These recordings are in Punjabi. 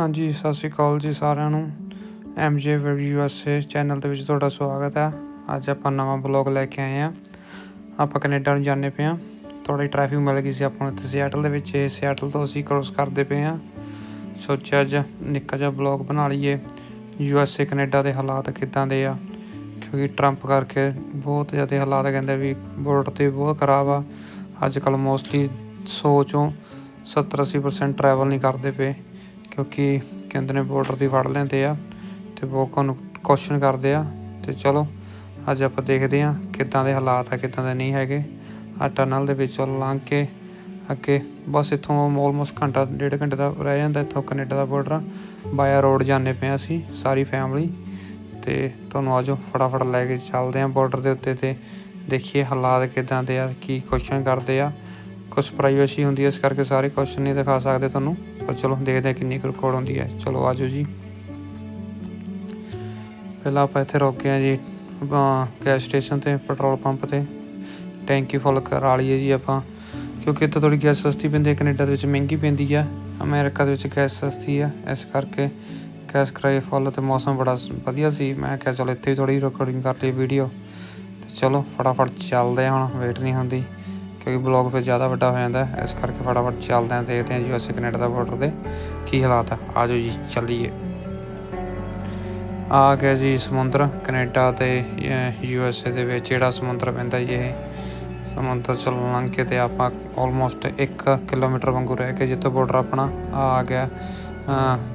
ਹਾਂਜੀ, ਸਤਿ ਸ਼੍ਰੀ ਅਕਾਲ ਜੀ ਸਾਰਿਆਂ ਨੂੰ। ਐਮਜੇ ਵੈਬ ਯੂਐਸਏ ਚੈਨਲ ਦੇ ਵਿੱਚ ਤੁਹਾਡਾ ਸਵਾਗਤ ਹੈ। ਅੱਜ ਆਪਾਂ ਨਵਾਂ ਬਲੌਗ ਲੈ ਕੇ ਆਏ ਆ ਆਪਾਂ ਕੈਨੇਡਾ ਨੂੰ ਜਾਂਦੇ ਪਏ ਆ ਥੋੜੀ ਟ੍ਰੈਫਿਕ ਮਿਲ ਗਈ ਸੀ ਆਪਾਂ ਨੂੰ ਇੱਥੇ ਸਿਆਟਲ ਦੇ ਵਿੱਚ। ਇਹ ਸਿਆਟਲ ਤੋਂ ਅਸੀਂ ਕ੍ਰੋਸ ਕਰਦੇ ਪਏ ਆ ਸੋਚਿਆ ਅੱਜ ਨਿੱਕਾ ਜਿਹਾ ਬਲੌਗ ਬਣਾ ਲਈਏ। ਯੂਐਸਏ ਕੈਨੇਡਾ ਦੇ ਹਾਲਾਤ ਕਿੱਦਾਂ ਦੇ ਆ? ਕਿਉਂਕਿ ਟਰੰਪ ਕਰਕੇ ਬਹੁਤ ਜ਼ਿਆਦਾ ਹਾਲਾਤ ਕਹਿੰਦੇ ਵੀ ਬੋਰਡਰ ਤੇ ਬਹੁਤ ਖਰਾਬ ਆ। ਅੱਜ ਕੱਲ ਮੋਸਟਲੀ 100 ਚੋਂ 70 80% ਟਰੈਵਲ ਨਹੀਂ ਕਰਦੇ ਪਏ। ਕਿਉਂਕਿ ਕਹਿੰਦੇ ਨੇ ਬਾਰਡਰ ਦੀ ਫੜ ਲੈਂਦੇ ਆ ਤੇ ਬਹੁਤ ਨੂੰ ਕੁਐਸਚਨ ਕਰਦੇ ਆ। ਤੇ ਚਲੋ, ਅੱਜ ਆਪਾਂ ਦੇਖਦੇ ਆ ਕਿੱਦਾਂ ਦੇ ਹਾਲਾਤ ਆ, ਕਿੱਦਾਂ ਦੇ ਨਹੀਂ ਹੈਗੇ। ਆ ਟਨਲ ਦੇ ਵਿੱਚੋਂ ਲੰਘ ਕੇ ਅੱਗੇ ਬਸ ਇੱਥੋਂ ਆਲਮੋਸਟ ਘੰਟਾ, ਡੇਢ ਘੰਟੇ ਦਾ ਰਹਿ ਜਾਂਦਾ ਇੱਥੋਂ ਕੈਨੇਡਾ ਦਾ ਬਾਰਡਰ ਬਾਇਆ ਰੋਡ ਜਾਂਦੇ ਪਏ ਹਾਂ ਅਸੀਂ, ਸਾਰੀ ਫੈਮਿਲੀ ਤੇ ਤੁਹਾਨੂੰ ਆਜੋ ਫਟਾਫਟ ਲੈ ਕੇ ਚੱਲਦੇ ਆ ਬਾਰਡਰ ਦੇ ਉੱਤੇ ਤੇ ਦੇਖੀਏ ਹਾਲਾਤ ਕਿੱਦਾਂ ਦੇ ਆ, ਕੀ ਕੁਐਸਚਨ ਕਰਦੇ ਆ। ਕੁਝ ਪ੍ਰਾਈਵੇਸੀ ਹੁੰਦੀ ਹੈ ਇਸ ਕਰਕੇ ਸਾਰੇ ਕੁਐਸਚਨ ਨਹੀਂ ਦਿਖਾ ਸਕਦੇ ਤੁਹਾਨੂੰ। ਪਰ ਚਲੋ ਦੇਖਦੇ ਹਾਂ ਕਿੰਨੀ ਕੁ ਰਿਕਾਰਡ ਹੁੰਦੀ ਹੈ। ਚਲੋ ਆਜੋ ਜੀ। ਪਹਿਲਾਂ ਆਪਾਂ ਇੱਥੇ ਰੋਕੇ ਆ ਜੀ ਗੈਸ ਸਟੇਸ਼ਨ ਤੇ ਪੈਟਰੋਲ ਪੰਪ ਤੇ। ਟੈਂਕੀ ਫੁੱਲ ਕਰਾ ਲਈਏ ਜੀ ਆਪਾਂ, ਕਿਉਂਕਿ ਇੱਥੇ ਥੋੜੀ ਗੈਸ ਸਸਤੀ ਪੈਂਦੀ ਹੈ, ਕੈਨੇਡਾ ਦੇ ਵਿੱਚ ਮਹਿੰਗੀ ਪੈਂਦੀ ਆ ਅਮਰੀਕਾ ਦੇ ਵਿੱਚ ਗੈਸ ਸਸਤੀ ਆ ਇਸ ਕਰਕੇ ਗੈਸ ਕਰਾਏ ਫੁੱਲ ਤੇ ਮੌਸਮ ਬੜਾ ਵਧੀਆ ਸੀ। ਮੈਂ ਕਿਹਾ ਚਲੋ ਇੱਥੇ ਵੀ ਥੋੜੀ ਰਿਕਾਰਡਿੰਗ ਕਰ ਲਈ ਵੀਡੀਓ ਤੇ ਚਲੋ ਫਟਾਫਟ ਚੱਲਦੇ ਹਾਂ ਹੁਣ ਵੇਟ ਨਹੀਂ ਹੁੰਦੀ। ਕਿਉਂਕਿ ਬਲੌਗ ਫਿਰ ਜ਼ਿਆਦਾ ਵੱਡਾ ਹੋ ਜਾਂਦਾ ਇਸ ਕਰਕੇ ਫਟਾਫਟ ਚੱਲਦੇ ਹਾਂ, ਦੇਖਦੇ ਹਾਂ ਯੂਐਸਏ ਕੈਨੇਡਾ ਦਾ ਬਾਰਡਰ ਦੇ ਕੀ ਹਾਲਾਤ ਆ। ਆਜੋ ਜੀ, ਚੱਲੀਏ। ਆ ਗਿਆ ਜੀ ਸਮੁੰਦਰ, ਕੈਨੇਡਾ ਤੇ ਯੂਐਸਏ ਦੇ ਵਿੱਚ। ਜਿਹੜਾ ਸਮੁੰਦਰ ਪੈਂਦਾ ਜੀ ਇਹ, ਸਮੁੰਦਰ ਚੋਂ ਲੰਘ ਕੇ ਤੇ ਆਪਾਂ ਆਲਮੋਸਟ 1 ਕਿਲੋਮੀਟਰ ਵਾਂਗੂ ਰਹਿ ਕੇ ਜਿੱਥੇ ਬਾਰਡਰ ਆਪਣਾ, ਆ ਗਿਆ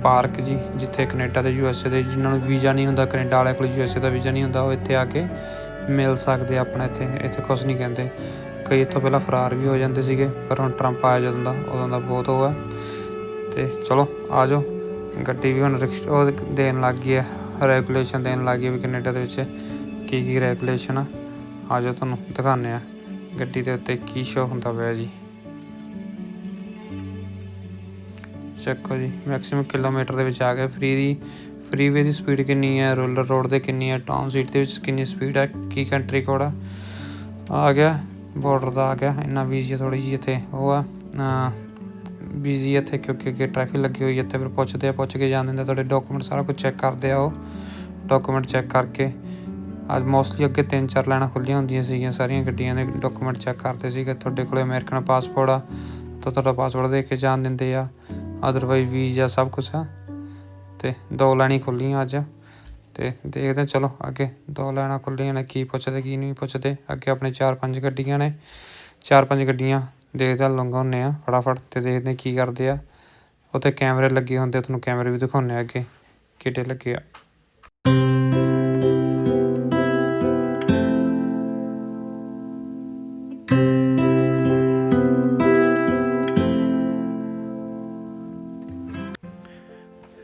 ਪਾਰਕ ਜੀ, ਜਿੱਥੇ ਕੈਨੇਡਾ ਤੇ ਯੂਐਸਏ ਦੇ, ਜਿਨ੍ਹਾਂ ਨੂੰ ਵੀਜ਼ਾ ਨਹੀਂ ਹੁੰਦਾ, ਕੈਨੇਡਾ ਵਾਲਿਆਂ ਕੋਲ ਯੂਐਸਏ ਦਾ ਵੀਜ਼ਾ ਨਹੀਂ ਹੁੰਦਾ, ਉਹ ਇੱਥੇ ਆ ਕੇ ਮਿਲ ਸਕਦੇ ਆਪਣਾ ਇੱਥੇ। ਇੱਥੇ ਕੁਝ ਨਹੀਂ ਕਹਿੰਦੇ। ਕਈ ਇੱਥੋਂ ਪਹਿਲਾਂ ਫਰਾਰ ਵੀ ਹੋ ਜਾਂਦੇ ਸੀਗੇ, ਪਰ ਹੁਣ ਟਰੰਪ ਆਇਆ ਜਦੋਂ ਦਾ, ਉਦੋਂ ਦਾ ਬਹੁਤ ਹੋਇਆ ਤੇ ਚਲੋ, ਆ ਜਾਓ। ਗੱਡੀ ਵੀ ਹੁਣ ਰਿਕਸ਼, ਉਹ ਦੇਣ ਲੱਗ ਗਈ ਹੈ ਰੈਗੂਲੇਸ਼ਨ ਦੇਣ ਲੱਗ ਗਈ ਵੀ ਕੈਨੇਡਾ ਦੇ ਵਿੱਚ ਕੀ ਕੀ ਰੈਗੂਲੇਸ਼ਨ ਆ। ਆ ਜਾਓ ਤੁਹਾਨੂੰ ਦਿਖਾਉਂਦੇ ਆ ਗੱਡੀ ਦੇ ਉੱਤੇ ਕੀ ਸ਼ੋ ਹੁੰਦਾ ਪਿਆ ਜੀ। ਚੱਕੋ ਜੀ ਮੈਕਸਿਮਮ ਕਿਲੋਮੀਟਰ ਦੇ ਵਿੱਚ ਆ ਗਏ। ਫ੍ਰੀ ਦੀ ਫ੍ਰੀਵੇ ਦੀ ਸਪੀਡ ਕਿੰਨੀ ਹੈ ਰੋਲਰ ਰੋਡ ਤੇ ਕਿੰਨੀ ਹੈ ਟਾਊਨ ਸੀਟ ਦੇ ਵਿੱਚ ਕਿੰਨੀ ਸਪੀਡ ਹੈ, ਕੀ ਕੰਟਰੀ ਕੋਡ ਆ। ਆ ਗਿਆ। ਬਾਰਡਰ ਦਾ ਆ ਗਿਆ, ਇੰਨਾ ਬੀਜੀ ਥੋੜੀ ਜਿਹੀ ਇੱਥੇ, ਉਹ ਆ ਬੀਜੀ ਇੱਥੇ ਕਿਉਂਕਿ ਅੱਗੇ ਟ੍ਰੈਫਿਕ ਲੱਗੀ ਹੋਈ ਹੈ ਇੱਥੇ ਫਿਰ ਪੁੱਛਦੇ ਆ, ਪੁੱਛ ਕੇ ਜਾਣ ਦਿੰਦੇ ਤੁਹਾਡੇ ਡਾਕੂਮੈਂਟ ਸਾਰਾ ਕੁਝ ਚੈੱਕ ਕਰਦੇ ਆ ਉਹ ਡਾਕੂਮੈਂਟ ਚੈੱਕ ਕਰਕੇ। ਅੱਜ ਮੋਸਟਲੀ ਅੱਗੇ ਤਿੰਨ ਚਾਰ ਲਾਈਨਾਂ ਖੁੱਲੀਆਂ ਹੁੰਦੀਆਂ ਸੀਗੀਆਂ, ਸਾਰੀਆਂ ਗੱਡੀਆਂ ਦੇ ਡਾਕੂਮੈਂਟ ਚੈੱਕ ਕਰਦੇ ਸੀਗੇ, ਤੁਹਾਡੇ ਕੋਲੇ ਅਮਰੀਕਨ ਪਾਸਪੋਰਟ ਆ, ਤਾਂ ਤੁਹਾਡਾ ਪਾਸਪੋਰਟ ਦੇ ਕੇ ਜਾਣ ਦਿੰਦੇ ਆ ਅਦਰਵਾਈਜ਼ ਵੀਜ਼ਾ ਸਭ ਕੁਝ ਆ, ਤੇ ਦੋ ਲਾਈਨਾਂ ਖੁੱਲੀਆਂ ਅੱਜ। ਤੇ ਦੇਖਦੇ ਹਾਂ ਚਲੋ ਅੱਗੇ ਦੋ ਲਾਈਨਾਂ ਖੁੱਲੀਆਂ ਨੇ ਕੀ ਪੁੱਛਦੇ ਕੀ ਨਹੀਂ ਪੁੱਛਦੇ। ਅੱਗੇ ਆਪਣੇ ਚਾਰ ਪੰਜ ਗੱਡੀਆਂ ਨੇ। ਚਾਰ ਪੰਜ ਗੱਡੀਆਂ ਦੇਖਦੇ ਹਾਂ ਲੰਘਾਉਂਦੇ ਆ ਫਟਾਫਟ ਤੇ ਦੇਖਦੇ ਕੀ ਕਰਦੇ ਆ। ਉੱਥੇ ਕੈਮਰੇ ਲੱਗੇ ਹੁੰਦੇ ਆ, ਤੁਹਾਨੂੰ ਕੈਮਰੇ ਵੀ ਦਿਖਾਉਂਦੇ ਆ ਅੱਗੇ ਕਿੱਡੇ ਲੱਗੇ ਆ।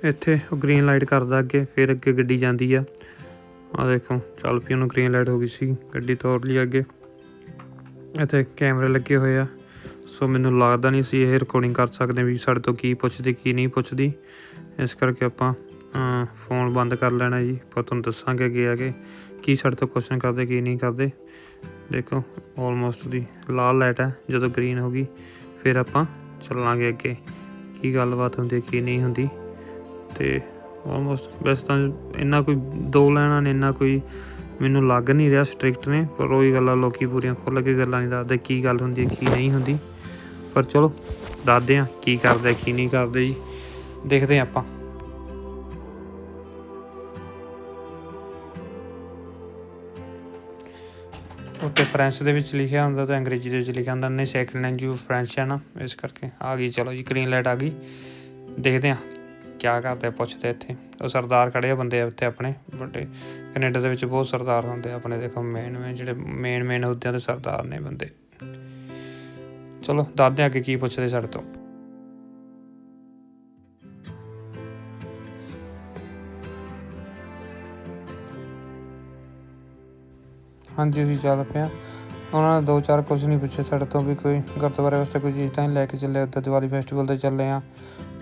ਇੱਥੇ ਉਹ ਗ੍ਰੀਨ ਲਾਈਟ ਕਰਦਾ ਅੱਗੇ, ਫਿਰ ਅੱਗੇ ਗੱਡੀ ਜਾਂਦੀ ਆ। ਆ ਦੇਖੋ, ਚੱਲ ਪਈ ਉਹਨੂੰ ਗ੍ਰੀਨ ਲਾਈਟ ਹੋ ਗਈ ਸੀ, ਗੱਡੀ ਤੋਰ ਲਈ ਅੱਗੇ। ਇੱਥੇ ਕੈਮਰੇ ਲੱਗੇ ਹੋਏ ਆ। ਸੋ ਮੈਨੂੰ ਲੱਗਦਾ ਨਹੀਂ ਸੀ ਇਹ ਰਿਕਾਰਡਿੰਗ ਕਰ ਸਕਦੇ ਵੀ ਸਾਡੇ ਤੋਂ ਕੀ ਪੁੱਛਦੀ, ਕੀ ਨਹੀਂ ਪੁੱਛਦੀ। ਇਸ ਕਰਕੇ ਆਪਾਂ ਫੋਨ ਬੰਦ ਕਰ ਲੈਣਾ ਜੀ। ਪਰ ਤੁਹਾਨੂੰ ਦੱਸਾਂਗੇ ਅੱਗੇ ਆ ਕੇ ਕੀ ਸਾਡੇ ਤੋਂ ਕੁਐਸਚਨ ਕਰਦੇ, ਕੀ ਨਹੀਂ ਕਰਦੇ। ਦੇਖੋ ਆਲਮੋਸਟ ਦੀ ਲਾਲ ਲਾਈਟ ਹੈ ਜਦੋਂ ਗ੍ਰੀਨ ਹੋ ਗਈ, ਫਿਰ ਆਪਾਂ ਚੱਲਾਂਗੇ ਅੱਗੇ। ਕੀ ਗੱਲਬਾਤ ਹੁੰਦੀ, ਕੀ ਨਹੀਂ ਹੁੰਦੀ। ਤੇ ਆਲਮੋਸਟ ਵੈਸੇ ਤਾਂ ਇੰਨਾ ਕੋਈ ਦੋ ਲੈਣਾ ਨੇ, ਇੰਨਾ ਕੋਈ ਮੈਨੂੰ ਲੱਗ ਨਹੀਂ ਰਿਹਾ ਸਟ੍ਰਿਕਟ ਨੇ, ਪਰ ਉਹੀ ਗੱਲਾਂ ਲੋਕੀ ਪੂਰੀਆਂ ਖੁੱਲ੍ਹ ਕੇ ਗੱਲਾਂ ਨਹੀਂ ਦੱਸਦੇ ਕੀ ਗੱਲ ਹੁੰਦੀ ਹੈ, ਕੀ ਨਹੀਂ ਹੁੰਦੀ। ਪਰ ਚਲੋ, ਦੱਸਦੇ ਆ ਕੀ ਕਰਦੇ, ਕੀ ਨਹੀਂ ਕਰਦੇ ਜੀ। ਦੇਖਦੇ ਆ ਆਪਾਂ। ਉੱਤੇ ਫ੍ਰੈਂਚ ਦੇ ਵਿੱਚ ਲਿਖਿਆ ਹੁੰਦਾ ਤਾਂ ਅੰਗਰੇਜ਼ੀ ਦੇ ਵਿੱਚ ਲਿਖਿਆ ਹੁੰਦਾ, ਨਹੀਂ ਸੈਕਿੰਡ ਲੈਂਗੁਏਜ ਫ੍ਰੈਂਚ ਹੈ ਨਾ, ਇਸ ਕਰਕੇ ਆ ਗਈ, ਚਲੋ ਜੀ ਗ੍ਰੀਨ ਲਾਈਟ ਆ ਗਈ। ਦੇਖਦੇ ਆ ਕਿਆ ਕਰਦੇ ਪੁੱਛਦੇ ਇੱਥੇ? ਉਹ ਸਰਦਾਰ ਖੜੇ ਆ ਬੰਦੇ ਇੱਥੇ ਆਪਣੇ ਵੱਡੇ ਕੈਨੇਡਾ ਦੇ ਵਿੱਚ ਬਹੁਤ ਸਰਦਾਰ ਹੁੰਦੇ ਆ ਆਪਣੇ, ਦੇਖੋ ਮੇਨ ਮੇਨ ਜਿਹੜੇ ਮੇਨ ਮੇਨ ਹੁਦਿਆਂ ਦੇ ਸਰਦਾਰ ਨੇ ਬੰਦੇ। ਚਲੋ, ਦੱਸਦੇ ਆ ਅੱਗੇ ਕੀ ਪੁੱਛਦੇ ਸਾਡੇ ਤੋਂ। ਹਾਂਜੀ, ਅਸੀਂ ਚੱਲ ਪਿਆ ਉਹਨਾਂ ਨੇ ਦੋ ਚਾਰ ਕੁਝ ਨਹੀਂ ਪੁੱਛੇ ਸਾਡੇ ਤੋਂ ਵੀ ਕੋਈ ਗੁਰਦੁਆਰੇ ਵਾਸਤੇ ਕੋਈ ਚੀਜ਼ ਤਾਂ ਨਹੀਂ ਲੈ ਕੇ ਚੱਲੇ ਉੱਦਾਂ ਦੀਵਾਲੀ ਫੈਸਟੀਵਲ ਤੇ ਚੱਲੇ ਆ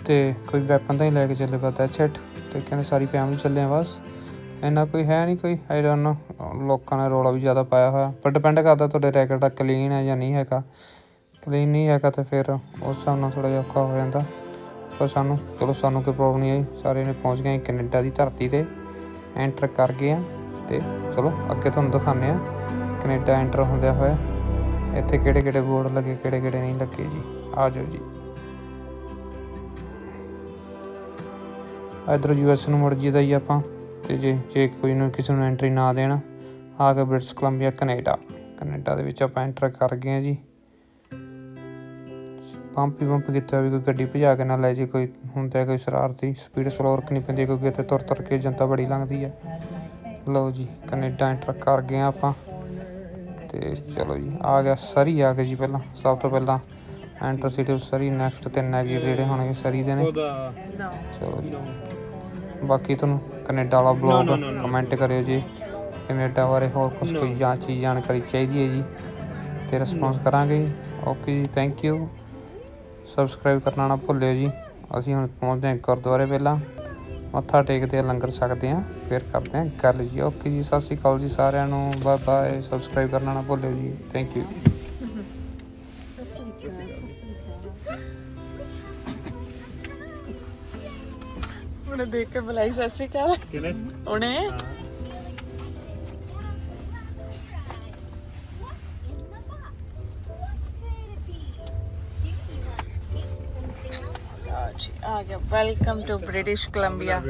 ਤੇ ਕੋਈ ਵੈਪਨ ਤਾਂ ਨਹੀਂ ਲੈ ਕੇ ਚੱਲੇ ਪਤਾ ਛੱਟ ਤੇ ਕਹਿੰਦੇ ਸਾਰੀ ਫੈਮਿਲੀ ਚੱਲੇ ਆ ਬਸ। ਇੰਨਾ ਕੋਈ ਹੈ ਨਹੀਂ ਕੋਈ ਆਈ ਡੋਨਟ ਨੋ ਲੋਕਾਂ ਨੇ ਰੌਲਾ ਵੀ ਜ਼ਿਆਦਾ ਪਾਇਆ ਹੋਇਆ। ਪਰ ਡਿਪੈਂਡ ਕਰਦਾ ਤੁਹਾਡੇ ਰੈਕਟ ਦਾ ਕਲੀਨ ਹੈ ਜਾਂ ਨਹੀਂ ਹੈਗਾ। ਕਲੀਨ ਨਹੀਂ ਹੈਗਾ ਤਾਂ ਫਿਰ ਉਸ ਹਿਸਾਬ ਨਾਲ ਥੋੜਾ ਜਿਹਾ ਔਖਾ ਹੋ ਜਾਂਦਾ। ਪਰ ਸਾਨੂੰ, ਚਲੋ ਸਾਨੂੰ ਕੋਈ ਪ੍ਰੋਬਲਮ ਨਹੀਂ ਆਈ। ਸਾਰੇ ਨੇ ਪਹੁੰਚ ਗਏ ਕੈਨੇਡਾ ਦੀ ਧਰਤੀ ਤੇ। ਐਂਟਰ ਕਰ ਗਏ ਆ ਤੇ ਚਲੋ ਅੱਗੇ ਤੁਹਾਨੂੰ ਦਿਖਾਉਂਦੇ ਆ ਕੈਨੇਡਾ ਐਂਟਰ ਹੁੰਦਿਆ ਹੋਇਆ ਇੱਥੇ ਕਿਹੜੇ ਕਿਹੜੇ ਬੋਰਡ ਲੱਗੇ, ਕਿਹੜੇ ਕਿਹੜੇ ਨਹੀਂ ਲੱਗੇ ਜੀ? ਆ ਜਾਓ ਜੀ। ਇਧਰ ਯੂਐਸ ਨੂੰ ਮੁੜ ਜੀਦਾ ਜੀ ਆਪਾਂ ਤੇ ਜੇ ਜੇ ਕੋਈ ਨੂੰ ਕਿਸੇ ਨੂੰ ਐਂਟਰੀ ਨਾ ਦੇਣ, ਆ ਕੇ ਬ੍ਰਿਟਿਸ਼ ਕੋਲੰਬੀਆ, ਕੈਨੇਡਾ। ਕੈਨੇਡਾ ਦੇ ਵਿੱਚ ਆਪਾਂ ਐਂਟਰ ਕਰ ਗਏ ਆ ਜੀ। ਪੰਪ ਹੀ ਪੰਪ ਕੀਤਾ ਵੀ ਕੋਈ ਗੱਡੀ ਭਜਾ ਕੇ ਨਾ ਲੈ ਜੇ, ਕੋਈ ਹੁੰਦਾ ਕੋਈ ਸ਼ਰਾਰਤੀ ਸਪੀਡ ਸਲੋਰ ਰੱਖਣੀ ਪੈਂਦੀ ਕਿਉਂਕਿ ਇੱਥੇ ਤੁਰ ਤੁਰ ਕੇ ਜਨਤਾ ਬੜੀ ਲੰਘਦੀ ਹੈ ਲਓ ਜੀ, ਕੈਨੇਡਾ ਐਂਟਰ ਕਰ ਗਏ ਆ ਆਪਾਂ। ਤੇ ਚਲੋ ਜੀ ਆ ਗਿਆ ਸਰੀ ਆ ਗਿਆ ਜੀ ਪਹਿਲਾਂ ਸਭ ਤੋਂ ਪਹਿਲਾਂ ਐਂਟਰ ਸਿਟੀ ਸਰੀ ਨੈਕਸਟ ਤੇ ਨੈਗੇਟ ਜਿਹੜੇ ਹੋਣਗੇ ਸਰੀ ਦੇ ਨੇ। ਚਲੋ ਜੀ। ਬਾਕੀ ਤੁਹਾਨੂੰ ਕੈਨੇਡਾ ਵਾਲਾ ਬਲੌਗ ਕਮੈਂਟ ਕਰਿਓ ਜੀ ਕੈਨੇਡਾ ਬਾਰੇ ਹੋਰ ਕੁਝ ਕੋਈ ਜਾਂ ਚੀਜ਼ ਜਾਣਕਾਰੀ ਚਾਹੀਦੀ ਹੈ ਜੀ ਤੇ ਰਿਸਪੌਂਸ ਕਰਾਂਗੇ। ਓਕੇ ਜੀ ਥੈਂਕ ਯੂ ਸਬਸਕ੍ਰਾਈਬ ਕਰਨਾ ਨਾ ਭੁੱਲਿਓ ਜੀ। ਅਸੀਂ ਹੁਣ ਪਹੁੰਚਦੇ ਹਾਂ ਗੁਰਦੁਆਰੇ ਪਹਿਲਾਂ। ਮੱਥਾ ਟੇਕਦੇ ਆ ਲੰਗਰ ਛਕਦੇ ਆ ਫਿਰ ਕਰਦੇ ਆ ਗੱਲ ਜੀ। ਓਕੇ ਜੀ ਸਤਿ ਸ਼੍ਰੀ ਅਕਾਲ ਜੀ ਸਾਰਿਆਂ ਨੂੰ। ਬਾਏ ਬਾਏ ਸਬਸਕ੍ਰਾਈਬ ਕਰਨਾ ਨਾ ਭੁੱਲਿਓ ਜੀ। ਥੈਂਕ ਯੂ ਉਹਨੇ ਦੇਖ ਕੇ ਬੁਲਾਈ ਸਤਿ ਸ਼੍ਰੀ ਅਕਾਲ। ਉਹਨੇ ਆ ਗਿਆ ਵੈਲਕਮ ਟੂ ਬ੍ਰਿਟਿਸ਼ ਕੋਲੰਬੀਆ